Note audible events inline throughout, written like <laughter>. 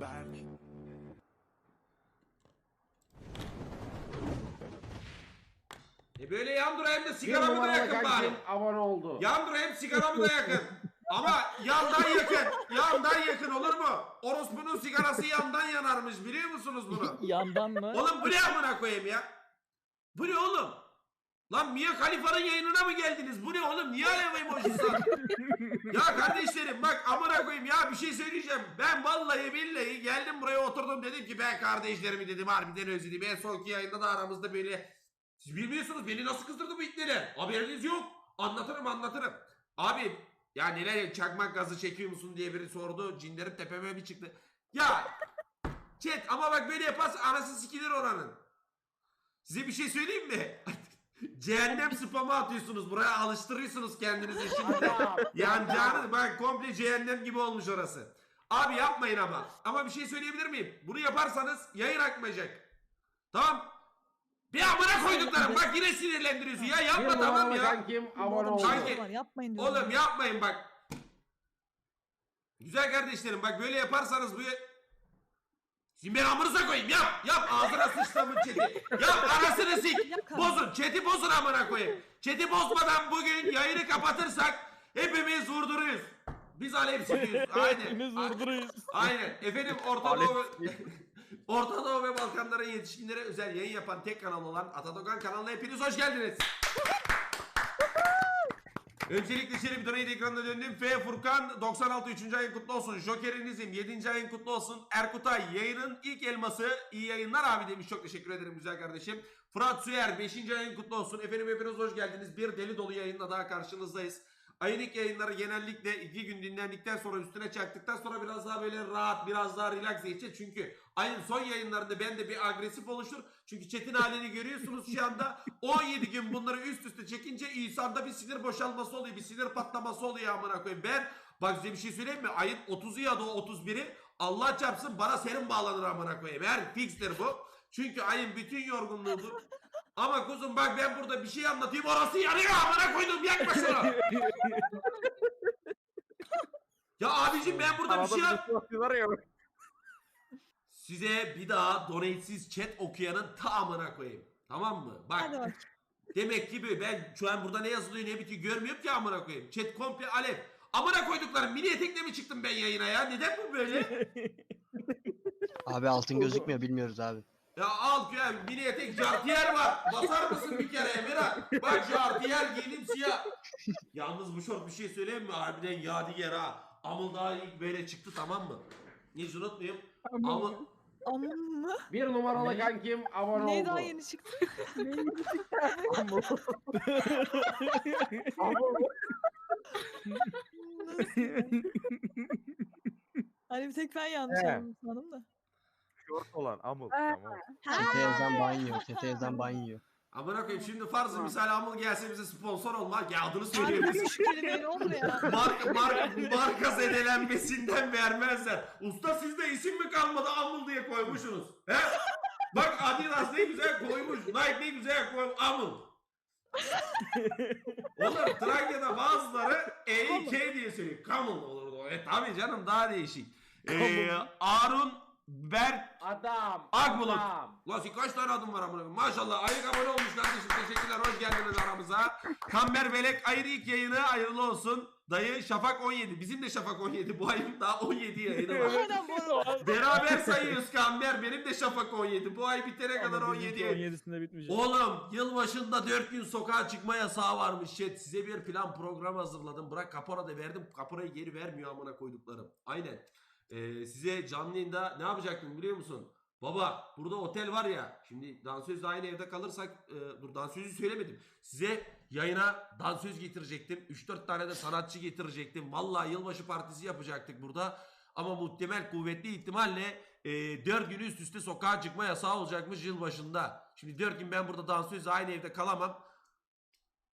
back. E böyle yandıra hem de sigaramı da yakın bari. abone oldu. Yandıra hem sigaramı da yakın. Ama yandan yakın. Yandan yakın olur mu? Orospu'nun sigarası yandan yanarmış biliyor musunuz bunu? <laughs> Yandan mı? Oğlum bu ne amına koyayım ya? Bu ne oğlum? Lan Mia Khalifa'nın yayınına mı geldiniz? Bu ne oğlum? Niye alev emojisi <laughs> ya kardeşlerim bak amına koyayım ya bir şey söyleyeceğim. Ben vallahi billahi geldim buraya oturdum dedim ki ben kardeşlerimi dedim harbiden özledim. En sonki yayında da aramızda böyle siz bilmiyorsunuz beni nasıl kızdırdı bu itleri. Haberiniz yok. Anlatırım anlatırım. Abi ya neler çakmak gazı çekiyor musun diye biri sordu. Cinlerim tepeme bir çıktı. Ya chat ama bak böyle yaparsa anası sikilir oranın. Size bir şey söyleyeyim mi? Cehennem spamı atıyorsunuz. Buraya alıştırıyorsunuz kendinizi şimdi. Yanacağınız bak komple cehennem gibi olmuş orası. Abi yapmayın ama. Ama bir şey söyleyebilir miyim? Bunu yaparsanız yayın akmayacak. Tamam. Bir amına koyduklarım. Bak yine sinirlendiriyorsun. Ya yapma tamam numaralı ya. kankim abone. Kanki- şey var, yapmayın diyorum. Oğlum yapmayın bak. Güzel kardeşlerim bak böyle yaparsanız bu... Şimdi ben amınıza koyayım yap yap ağzına sıçtığımın çeti. Yap anasını sik. Bozun çeti bozun amına koyayım. Çeti bozmadan bugün yayını kapatırsak hepimiz vurduruyuz. Biz sıkıyoruz. <laughs> Aynen. Hepimiz vurduruyuz. Aynen. Efendim Orta Doğu, <laughs> Orta Doğu ve Balkanların yetişkinlere özel yayın yapan tek kanal olan Atadogan kanalına hepiniz hoş geldiniz. Öncelikle bir donate ekranına döndüm. F Furkan 96 3. ayın kutlu olsun. Jokerinizim 7. ayın kutlu olsun. Erkutay yayının ilk elması. iyi yayınlar abi demiş. Çok teşekkür ederim güzel kardeşim. Fırat Süer 5. ayın kutlu olsun. Efendim hepiniz hoş geldiniz. Bir deli dolu yayınla daha karşınızdayız. İlk yayınları genellikle iki gün dinlendikten sonra üstüne çaktıktan sonra biraz daha böyle rahat biraz daha relax geçecek. Çünkü ayın son yayınlarında bende bir agresif oluşur. Çünkü Çetin halini görüyorsunuz şu anda. <laughs> 17 gün bunları üst üste çekince insanda bir sinir boşalması oluyor. Bir sinir patlaması oluyor amına koyayım. Ben bak size bir şey söyleyeyim mi? Ayın 30'u ya da 31'i Allah çarpsın bana serum bağlanır amına koyayım. Her fixtir bu. Çünkü ayın bütün yorgunluğudur. Ama kuzum bak ben burada bir şey anlatayım orası yanıyor amına koydum yakma şunu. <laughs> ya abicim ben burada bir şey an- Size bir daha donate'siz chat okuyanın tamamına koyayım. Tamam mı? Bak Hadi bak. demek ki böyle ben şu an burada ne yazılıyor ne bitiyor görmüyorum ki amına koyayım. Chat komple alev. Amına koyduklarım mini etekle mi çıktım ben yayına ya? Neden bu böyle? <laughs> Abi altın gözükmüyor bilmiyoruz abi. Ya al ya mini etek jartiyer var. Basar mısın bir kere Emirhan? Bak jartiyer giydim siyah. Yalnız bu şort bir şey söyleyeyim mi? Harbiden yadigar ha. Amıl daha ilk böyle çıktı tamam mı? Hiç unutmayayım. Amıl, Aman mı? Bir numaralı kankim abone Ne oldu. daha yeni çıktı? <laughs> Nasıl ya? <laughs> Hani bir tek ben yanlış anladım sandım da. Short olan Amul. Tamam. Çete yazan ban yiyor. Çete yazan ban yiyor. amına koyayım şimdi farzı misal Amıl gelse bize sponsor olma. Ya adını Abi söyleyebiliriz. şu kelimeyi ne olur ya? <laughs> marka, marka, marka zedelenmesinden vermezler. Usta sizde isim mi kalmadı Amul diye koymuşsunuz. He? Bak Adidas ne güzel koymuş. Nike ne güzel koymuş. Amul. Oğlum Trakya'da bazıları E, K diye söylüyor. Kamul olurdu. E tabi canım daha değişik. Ee, Arun Berk Adam. Akbulut. adam. Lan kaç tane adım var amına koyayım? Maşallah ayık abone olmuş kardeşim. Teşekkürler. Hoş geldiniz aramıza. Kamber Belek ayrı ilk yayını hayırlı olsun. Dayı Şafak 17. Bizim de Şafak 17. Bu ayın daha 17 yayını var. Beraber sayıyoruz Kamber. Benim de Şafak 17. Bu ay bitene kadar 17 yayın. 17'sinde bitmeyecek. Oğlum yılbaşında 4 gün sokağa çıkma yasağı varmış. Chat size bir plan program hazırladım. Bırak kapora da verdim. Kaporayı geri vermiyor amına koyduklarım. Aynen. Ee, size canlı yayında ne yapacaktım biliyor musun? Baba burada otel var ya. Şimdi dansözle aynı evde kalırsak e, dur dansözü söylemedim. Size yayına dansöz getirecektim. 3-4 tane de sanatçı getirecektim. Vallahi yılbaşı partisi yapacaktık burada. Ama muhtemel kuvvetli ihtimalle e, 4 gün üst üste sokağa çıkma yasağı olacakmış yılbaşında. Şimdi 4 gün ben burada dansözle aynı evde kalamam.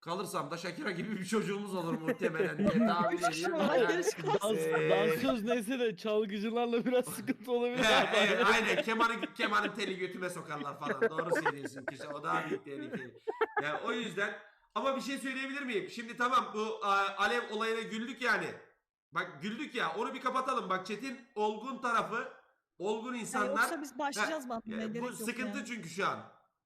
Kalırsam da Shakira gibi bir çocuğumuz olur muhtemelen diye <laughs> tahmin ediyorum. Olsun. Dans, Ee, dansöz neyse de çalgıcılarla biraz sıkıntı olabilir. He, abi. he, aynen kemanın, kemanın teli götüme sokarlar falan. Doğru söylüyorsun kişi. O daha büyük tehlikeli. Yani o yüzden ama bir şey söyleyebilir miyim? Şimdi tamam bu a, alev olayına güldük yani. Bak güldük ya onu bir kapatalım. Bak Çetin olgun tarafı olgun Ya insanlar yoksa biz başlayacağız mı Ya, atmaya gerek bu yok sıkıntı yani. çünkü şu an.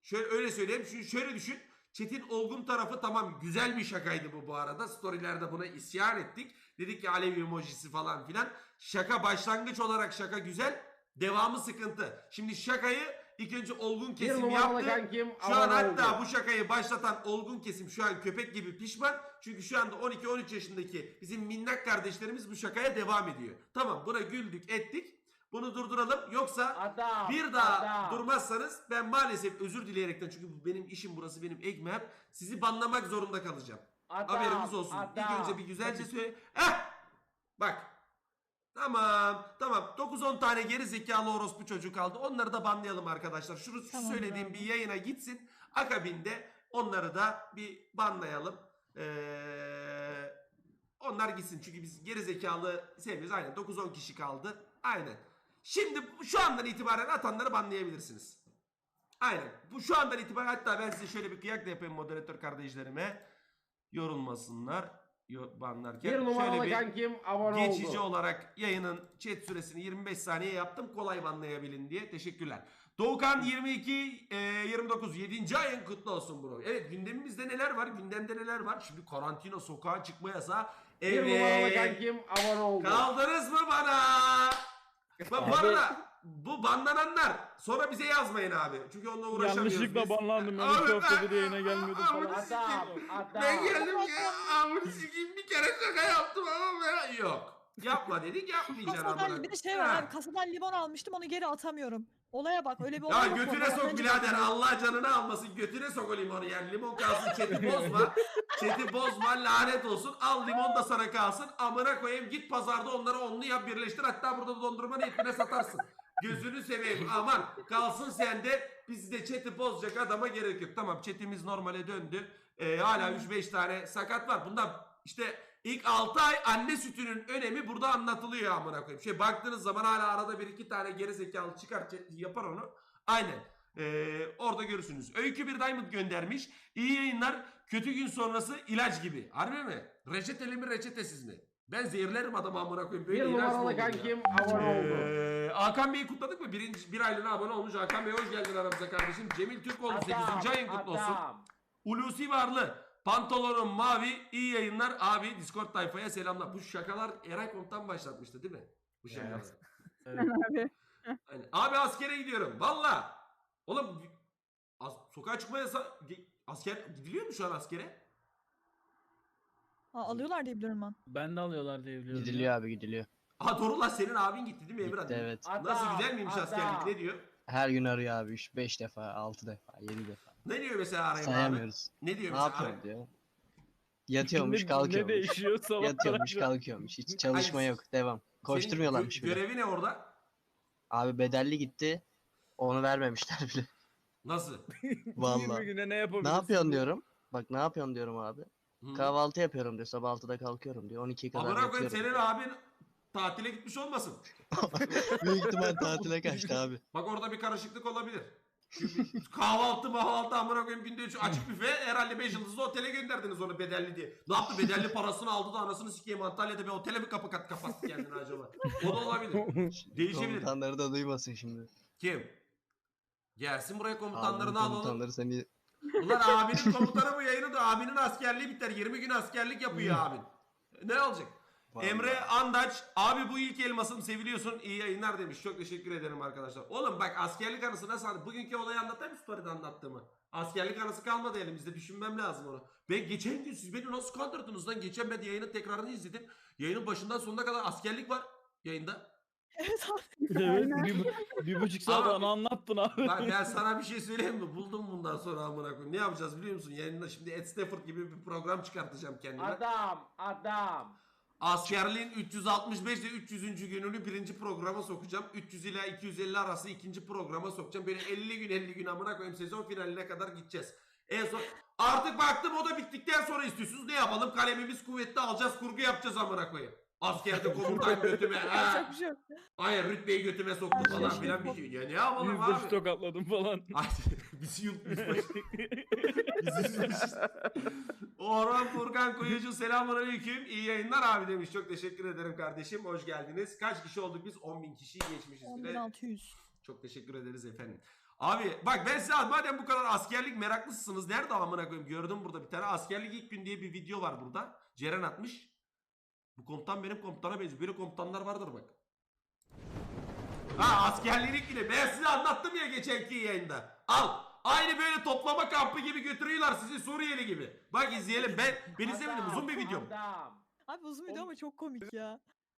Şöyle öyle söyleyeyim. Şu şöyle düşün. Çetin olgun tarafı tamam güzel bir şakaydı bu bu arada. Storylerde buna isyan ettik. Dedik ki alev emojisi falan filan. Şaka başlangıç olarak şaka güzel. Devamı sıkıntı. Şimdi şakayı ilk önce olgun kesim yaptı. kankim Şu an hatta oldu. bu şakayı başlatan olgun kesim şu an köpek gibi pişman. Çünkü şu anda 12-13 yaşındaki bizim minnak kardeşlerimiz bu şakaya devam ediyor. Tamam buna güldük ettik. Bunu durduralım. Yoksa Adam. bir daha adam. durmazsanız ben maalesef özür dileyerekten çünkü bu benim işim burası benim ekmeğim. Sizi banlamak zorunda kalacağım. Adam, Haberiniz olsun. İlk adam. önce bir güzelce söyle. Eh! Bak. Tamam. Tamam. 9-10 tane geri zekalı orospu çocuğu kaldı. Onları da banlayalım arkadaşlar. Şunu şu Tamam söylediğim abi. bir yayına gitsin. Akabinde onları da bir banlayalım. Ee, onlar gitsin. Çünkü biz geri zekalı sevmiyoruz. Aynen 9-10 kişi kaldı. Aynen. Şimdi şu andan itibaren atanları banlayabilirsiniz. Aynen. Bu şu andan itibaren hatta ben size şöyle bir kıyak da yapayım moderatör kardeşlerime. Yorulmasınlar. Yo, banlarken. Bir numaralı şöyle bir kankim abone geçici oldu. olarak yayının chat süresini 25 saniye yaptım. Kolay banlayabilin diye. Teşekkürler. Doğukan 22 e, 29 7. ayın kutlu olsun bro. Evet gündemimizde neler var? Gündemde neler var? Şimdi karantina sokağa çıkma yasağı. Bir numaralı Evet. kankim abone oldu. Kaldınız mı bana? Bak bu Abi- arada bu banlananlar sonra bize yazmayın abi. Çünkü onunla uğraşamıyoruz Yanlışlıkla biz. banlandım. Ben Abi iki haftadır ben- yayına gelmiyordum Abi falan. Adam. Adam. Ben geldim ya amına sikeyim bir kere şaka yaptım ama ben... Yok. Yapma dedik yapmayacaksın amına. Kasadan bir de şey var Ha. abi kasadan limon almıştım onu geri atamıyorum. Olaya bak öyle bir olay Ya yok götüne sok Bence birader Allah canını almasın. Götüne sok o limonu yani. Limon kalsın <laughs> çeti bozma. Çeti bozma lanet olsun. Al limon da sana kalsın. Amına koyayım git pazarda onları onlu yap birleştir. Hatta burada da dondurma niyetine satarsın. Gözünü seveyim aman. Kalsın sende bizde çeti bozacak adama gerek yok. Tamam çetimiz normale döndü. Ee, hala 3-5 tane sakat var. Bundan işte ilk 6 ay anne sütünün önemi burada anlatılıyor amına koyayım. Şey baktığınız zaman hala arada bir iki tane geri zekalı çıkar yapar onu. Aynen. Ee, orada görürsünüz. Öykü bir diamond göndermiş. İyi yayınlar. Kötü gün sonrası ilaç gibi. Harbi mi? Reçeteli mi reçetesiz mi? Ben zehirlerim adamı amına koyayım. Böyle Bir ilaç mı olur kankim abone oldu. Ee, Hakan Bey'i kutladık mı? Birinci, bir aylığına abone olmuş. Hakan Bey hoş geldin aramıza kardeşim. Cemil Türkoğlu 8. ayın kutlu olsun. adam. Hulusi Varlı. Pantolonum mavi. iyi yayınlar. Abi Discord tayfaya selamlar. Bu şakalar Eray Komutan başlatmıştı değil mi? Bu şakalar. <laughs> Abi. <laughs> Aynen. Abi askere gidiyorum. Valla. Oğlum as- sokağa çıkma yasa asker gidiliyor mu şu an askere? Ha, alıyorlar diye biliyorum ben. Ben de alıyorlar diye biliyorum. Gidiliyor abi gidiliyor. Aha doğru lan senin abin gitti değil mi Emrah? Gitti evet. Nasıl güzel miymiş askerlik ne diyor? Her gün arıyor abi 3 5 defa, 6 defa, 7 defa. Ne diyor mesela arayayım abi? Sayamıyoruz. Ne diyor Ne mesela yapıyorum arayayım? diyor. Yatıyormuş Ne kalkıyormuş. değişiyor sabah Yatıyormuş kalkıyormuş. Hiç çalışma yok. Devam. Senin Koşturmuyorlarmış gö- bile. Görevi ne orada? Abi bedelli gitti. Onu vermemişler bile. Nasıl? <laughs> Vallahi. güne ne ne yapabilirsin? yapıyorsun diyorum. Bak ne yapıyorsun diyorum abi. Hı. Kahvaltı yapıyorum diyor. Sabah 6'da kalkıyorum diyor. 12'ye kadar Amına koyayım yatıyorum. senin abin tatile gitmiş olmasın? <laughs> Büyük ihtimal tatile kaçtı abi. Bak orada bir karışıklık olabilir. Çünkü kahvaltı mahvaltı amına koyayım günde üç açık büfe herhalde 5 yıldızlı otele gönderdiniz onu bedelli diye. Ne yaptı bedelli parasını aldı da anasını sikeyim Antalya'da bir otele mi kapı kat kapattı kendini acaba? O da olabilir. Değişebilir. Komutanları da duymasın şimdi. Kim? Gelsin buraya komutanlarını alalım. komutanları seni Ulan abinin komutanı bu yayını da abinin askerliği biter. 20 gün askerlik yapıyor abin. Ne olacak? Vallahi. Emre Andaç abi bu ilk elmasım seviliyorsun iyi yayınlar demiş. Çok teşekkür ederim arkadaşlar. Oğlum bak askerlik anısı nasıl anı- Bugünkü olayı anlatayım mı story'de anlattığımı? Askerlik anısı kalmadı elimizde düşünmem lazım onu. Ben geçen gün siz beni nasıl kandırdınız lan? Geçen ben yayının tekrarını izledim. Yayının başından sonuna kadar askerlik var yayında. Evet abi. <laughs> Evet bir, bu- bir buçuk saat Abi- onu anlattın abi. Bak ben sana bir şey söyleyeyim mi? Buldum bundan sonra amına koyayım. Ne yapacağız biliyor musun? Yayında şimdi Ed Stafford gibi bir program çıkartacağım kendime. Adam. Adam. Askerliğin 365 ile 300. gününü birinci programa sokacağım. 300 ila 250 arası ikinci programa sokacağım. Böyle 50 gün 50 gün amına koyayım sezon finaline kadar gideceğiz. En son artık baktım o da bittikten sonra istiyorsunuz. Ne yapalım? Kalemimiz kuvvetli alacağız. Kurgu yapacağız amına koyayım. Askerde <laughs> komutan götüme. ha. Hayır rütbeyi götüme soktu falan filan bir şey. Ya ne yapalım Yüzde abi? tokatladım falan. Bizi yutmuş. Bizi. Orhan Furkan Kuyucu selamun aleyküm. İyi yayınlar abi demiş. Çok teşekkür ederim kardeşim. Hoş geldiniz. Kaç kişi olduk biz? 10.000 kişiyi geçmişiz bile. 10600. Çok teşekkür ederiz efendim. Abi bak ben size madem bu kadar askerlik meraklısınız nerede amına koyayım gördüm burada bir tane askerlik ilk gün diye bir video var burada. Ceren atmış. Bu komutan benim komutana benziyor. Böyle komutanlar vardır bak. Ha askerliğin ilk günü. Ben size anlattım ya geçenki yayında. Al. Aynı böyle toplama kampı gibi götürüyorlar sizi Suriyeli gibi. Bak izleyelim. Ben ben izlemedim uzun bir videom. Adam. Abi uzun video ama çok komik ya.